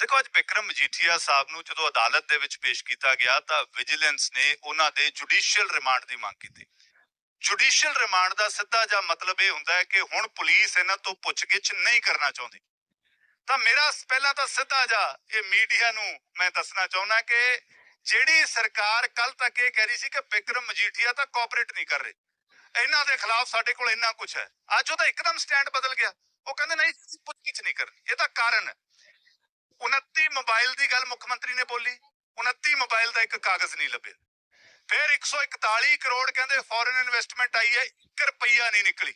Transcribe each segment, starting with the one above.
ਦੇਖੋ, ਅੱਜ ਵਿਕਰਮ ਮਜੀਠੀਆ ਸਾਹਿਬ ਨੂੰ ਜਦੋਂ ਅਦਾਲਤ ਦੇ ਵਿੱਚ ਪੇਸ਼ ਕੀਤਾ ਗਿਆ ਤਾਂ ਵਿਜੀਲੈਂਸ ਨੇ ਉਹਨਾਂ ਦੇ ਜੁਡੀਸ਼ੀਅਲ ਰਿਮਾਂਡ ਦੀ ਮੰਗ ਕੀਤੀ। ਜੁਡੀਸ਼ੀਅਲ ਰਿਮਾਂਡ ਦਾ ਸਿੱਧਾ ਜਿਹਾ ਮਤਲਬ ਇਹ ਹੁੰਦਾ ਹੈ ਕਿ ਹੁਣ ਪੁਲਿਸ ਇਹਨਾਂ ਤੋਂ ਪੁੱਛਗਿੱਛ ਨਹੀਂ ਕਰਨਾ ਚਾਹੁੰਦੀ। ਤਾਂ ਮੇਰਾ ਪਹਿਲਾਂ ਤਾਂ ਸਿੱਧਾ ਜਿਹਾ ਇਹ ਮੀਡੀਆ ਨੂੰ ਮੈਂ ਦੱਸਣਾ ਚਾਹੁੰਦਾ ਕਿ ਜਿਹੜੀ ਸਰਕਾਰ ਕੱਲ ਤੱਕ ਇਹ ਕਹਿ ਰਹੀ ਸੀ ਕਿ ਵਿਕਰਮ ਮਜੀਠੀਆ ਤਾਂ ਕੋਆਪਰੇਟ ਨਹੀਂ ਕਰ ਰਹੇ। ਇਹਨਾਂ ਦੇ ਖਿਲਾਫ ਸਾਡੇ ਕੋਲ ਇੰਨਾ ਕੁਝ ਹੈ। ਅੱਜ ਉਹਦਾ ਇੱਕਦਮ ਸਟੈਂਡ ਬਦਲ ਗਿਆ। ਉਹ ਕਹਿੰਦੇ ਨਹੀਂ ਪੁੱਛਗਿੱਛ ਨਹੀਂ ਕਰਨੀ। ਇਹ ਤਾਂ ਕਾਰਨ ਹੈ। 29 ਮੋਬਾਈਲ ਦੀ ਗੱਲ ਮੁੱਖ ਮੰਤਰੀ ਨੇ ਬੋਲੀ 29 ਮੋਬਾਈਲ ਦਾ ਇੱਕ ਕਾਗਜ਼ ਨਹੀਂ ਲੱਭਿਆ। ਫਿਰ 141 ਕਰੋੜ ਕਹਿੰਦੇ ਫੋਰਨ ਇਨਵੈਸਟਮੈਂਟ ਆਈ ਹੈ 1 ਰੁਪਈਆ ਨਹੀਂ ਨਿਕਲੀ।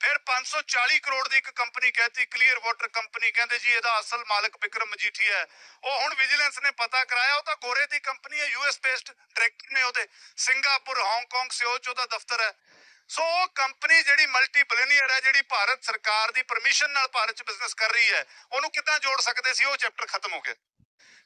ਫਿਰ 540 ਕਰੋੜ ਦੀ ਇੱਕ ਕੰਪਨੀ ਕਹਤੀ ਕਲੀਅਰ ਵਾਟਰ ਕੰਪਨੀ ਕਹਿੰਦੇ ਜੀ, ਇਹਦਾ ਅਸਲ ਮਾਲਕ ਵਿਕਰਮ ਮਜੀਠੀਆ ਹੈ। ਉਹ ਹੁਣ ਵਿਜੀਲੈਂਸ ਨੇ ਪਤਾ ਕਰਾਇਆ, ਉਹ ਤਾਂ ਗੋਰੇ ਦੀ ਕੰਪਨੀ ਹੈ ਯੂਐਸ ਬੇਸਡ ਡਾਇਰੈਕਟਰ ਨੇ ਉਹਦੇ। ਸਿੰਗਾਪੁਰ ਹਾਂਗਕਾਂਗ ਸਿਓ ਉਹਦਾ ਦਫ਼ਤਰ ਹੈ। ਸੋ ਉਹ ਕੰਪਨੀ ਜਿਹੜੀ ਮਲਟੀ ਬਿਲੀਅਨੀਅਰ ਹੈ, ਜਿਹੜੀ ਭਾਰਤ ਸਰਕਾਰ ਦੀ ਪਰਮਿਸ਼ਨ ਨਾਲ ਭਾਰਤ ਚ ਬਿਜ਼ਨਸ ਕਰ ਰਹੀ ਹੈ, ਉਹਨੂੰ ਕਿੱਦਾਂ ਜੋੜ ਸਕਦੇ ਸੀ? ਉਹ ਚੈਪਟਰ ਖਤਮ ਹੋ ਗਿਆ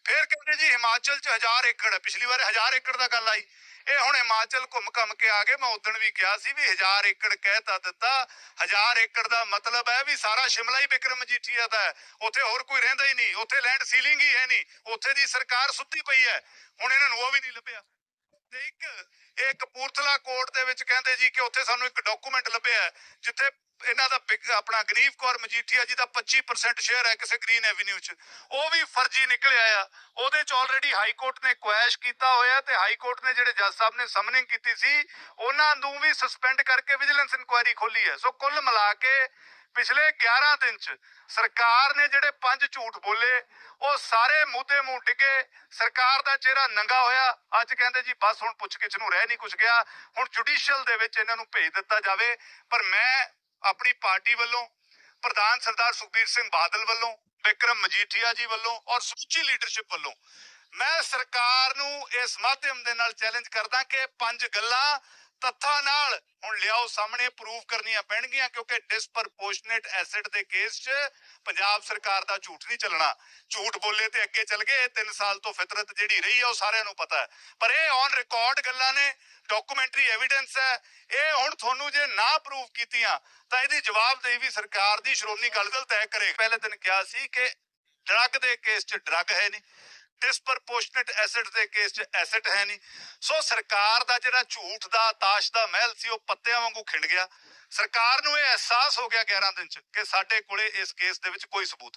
ਫਿਰ ਕਹਿੰਦੇ ਜੀ, ਹਿਮਾਚਲ ਚ 1000 ਏਕੜ ਹੈ। ਪਿਛਲੀ ਵਾਰ 1000 ਏਕੜ ਦਾ ਗੱਲ ਆਈ। ਇਹ ਹੁਣ ਹਿਮਾਚਲ ਘੁੰਮ ਘੰਮ ਕੇ ਆ ਗਏ। ਮੈਂ ਉਦੋਂ ਵੀ ਕਿਹਾ ਸੀ ਵੀ 1000 ਏਕੜ ਕਹਿਤਾ ਦਿੱਤਾ। 1000 ਏਕੜ ਦਾ ਮਤਲਬ ਹੈ ਵੀ ਸਾਰਾ ਸ਼ਿਮਲਾ ਹੀ ਬਿਕਰਮ ਮਜੀਠੀਆ ਦਾ ਹੈ। ਉੱਥੇ ਹੋਰ ਕੋਈ ਰਹਿੰਦਾ ਹੀ ਨਹੀਂ। ਉੱਥੇ ਲੈਂਡ ਸੀਲਿੰਗ ਹੀ ਹੈ ਨਹੀਂ। ਉੱਥੇ ਦੀ ਸਰਕਾਰ ਸੁੱਤੀ ਪਈ ਹੈ। ਹੁਣ ਇਹਨਾਂ ਨੂੰ ਉਹ ਵੀ ਨਹੀਂ ਲੱਭਿਆ। ਇੱਕ, ਇਹ ਕਪੂਰਥਲਾ ਕੋਰਟ ਦੇ ਵਿੱਚ ਕਹਿੰਦੇ ਜੀ ਕਿ ਉੱਥੇ ਸਾਨੂੰ ਇੱਕ ਡਾਕੂਮੈਂਟ ਲੱਭਿਆ ਜਿੱਥੇ ਇਹਨਾਂ ਦਾ ਆਪਣਾ ਗਰੀਬ ਕੌਰ ਮਜੀਠੀਆ ਜੀ ਦਾ 25% ਸ਼ੇਅਰ ਹੈ ਕਿਸੇ ਗ੍ਰੀਨ ਐਵਨਿਊ 'ਚ। ਉਹ ਵੀ ਫਰਜ਼ੀ ਨਿਕਲਿਆ ਆ। ਉਹਦੇ 'ਚ ਆਲਰੇਡੀ ਹਾਈ ਕੋਰਟ ਨੇ ਕੁਐਸ਼ ਕੀਤਾ ਹੋਇਆ ਤੇ ਹਾਈ ਕੋਰਟ ਨੇ ਜਿਹੜੇ ਜੱਜ ਸਾਹਿਬ ਨੇ ਸਮਨਿੰਗ ਕੀਤੀ ਸੀ, ਉਹਨਾਂ ਨੂੰ ਵੀ ਸਸਪੈਂਡ ਕਰਕੇ ਵਿਜੀਲੈਂਸ ਇਨਕੁਆਇਰੀ ਖੋਲੀ ਹੈ। ਸੋ ਕੁੱਲ ਮਿਲਾ ਕੇ ਪਿਛਲੇ 11 ਦਿਨ 'ਚ ਸਰਕਾਰ ਨੇ ਜਿਹੜੇ ਪੰਜ ਝੂਠ ਬੋਲੇ, ਉਹ ਸਾਰੇ ਮੂੰਹ ਮੂੰਹ ਟਿਕੇ, ਸਰਕਾਰ ਦਾ ਚਿਹਰਾ ਨੰਗਾ ਹੋਇਆ। ਅੱਜ ਕਹਿੰਦੇ ਜੀ, ਬਸ ਹੁਣ ਪੁੱਛਗਿੱਛ ਨੂੰ ਰਹਿ ਨਹੀਂ ਕੁਝ ਗਿਆ। ਹੁਣ ਜੁਡੀਸ਼ੀਅਲ ਦੇ ਵਿੱਚ ਇਹਨਾਂ ਨੂੰ ਭੇਜ ਦਿੱਤਾ ਜਾਵੇ। ਪਰ ਮੈਂ ਆਪਣੀ ਪਾਰਟੀ ਵੱਲੋਂ, ਪ੍ਰਧਾਨ ਸਰਦਾਰ ਸੁਖਬੀਰ ਸਿੰਘ ਬਾਦਲ ਵੱਲੋਂ, ਵਿਕਰਮ ਮਜੀਠੀਆ ਜੀ ਵੱਲੋਂ ਔਰ ਸਮੁੱਚੀ ਲੀਡਰਸ਼ਿਪ ਵੱਲੋਂ ਮੈਂ ਸਰਕਾਰ ਨੂੰ ਇਸ ਮਾਧਿਅਮ ਦੇ ਨਾਲ ਚੈਲੰਜ ਕਰਦਾ ਕਿ ਪੰਜ ਗੱਲਾਂ ਤੱਥਾਂ ਨਾਲ ਹੁਣ ਲਿਆਓ ਸਾਹਮਣੇ ਪ੍ਰੂਫ ਕਰਨੀਆਂ ਪੈਣਗੀਆਂ ਕਿਉਂਕਿ ਡਿਸਪਰਪੋਰਸ਼ਨੇਟ ਐਸੈਟ ਦੇ ਕੇਸ 'ਚ ਪੰਜਾਬ ਸਰਕਾਰ ਦਾ ਝੂਠ ਨਹੀਂ ਚੱਲਣਾ। ਝੂਠ ਬੋਲੇ ਤੇ ਅੱਗੇ ਚੱਲ ਗਏ 3 ਸਾਲ ਤੋਂ ਫਿਤਰਤ ਜਿਹੜੀ ਰਹੀ ਹੈ ਉਹ ਸਾਰਿਆਂ ਨੂੰ ਪਤਾ ਹੈ। ਪਰ ਇਹ ਔਨ ਰਿਕਾਰਡ ਗੱਲਾਂ ਨੇ ਡਾਕੂਮੈਂਟਰੀ ਐਵੀਡੈਂਸ ਹੈ। ਇਹ ਹੁਣ ਤੁਹਾਨੂੰ ਜੇ ਨਾ ਪ੍ਰੂਫ ਕੀਤੀਆਂ, ਤਾਂ ਇਹਦੀ ਜਵਾਬਦੇਹੀ ਵੀ ਸਰਕਾਰ ਦੀ ਸ਼੍ਰੋਮਣੀ ਅਕਾਲੀ ਦਲ ਤੈਅ ਕਰੇ ਪਹਿਲੇ ਦਿਨ ਕਿਹਾ ਸੀ ਕਿ ਡਰੱਗ ਦੇ ਕੇਸ 'ਚ ਡਰੱਗ ਹੈ ਨਹੀਂ। ਡਿਸਪਰਪੋਰਸ਼ਨੇਟ ਐਸੈਟ ਦੇ ਕੇਸ 'ਚ ਐਸੈਟ ਹੈ ਨਹੀਂ। ਸੋ ਸਰਕਾਰ ਦਾ ਜਿਹੜਾ ਝੂਠ ਦਾ, ਤਾਸ਼ ਦਾ ਮਹਿਲ ਸੀ, ਉਹ ਪੱਤਿਆਂ ਵਾਂਗੂ ਖਿੰਡ ਗਿਆ। ਸਰਕਾਰ ਨੂੰ ਇਹ ਅਹਿਸਾਸ ਹੋ ਗਿਆ 11 ਦਿਨ 'ਚ ਕਿ ਸਾਡੇ ਕੋਲੇ ਇਸ ਕੇਸ ਦੇ ਵਿੱਚ ਕੋਈ ਸਬੂਤ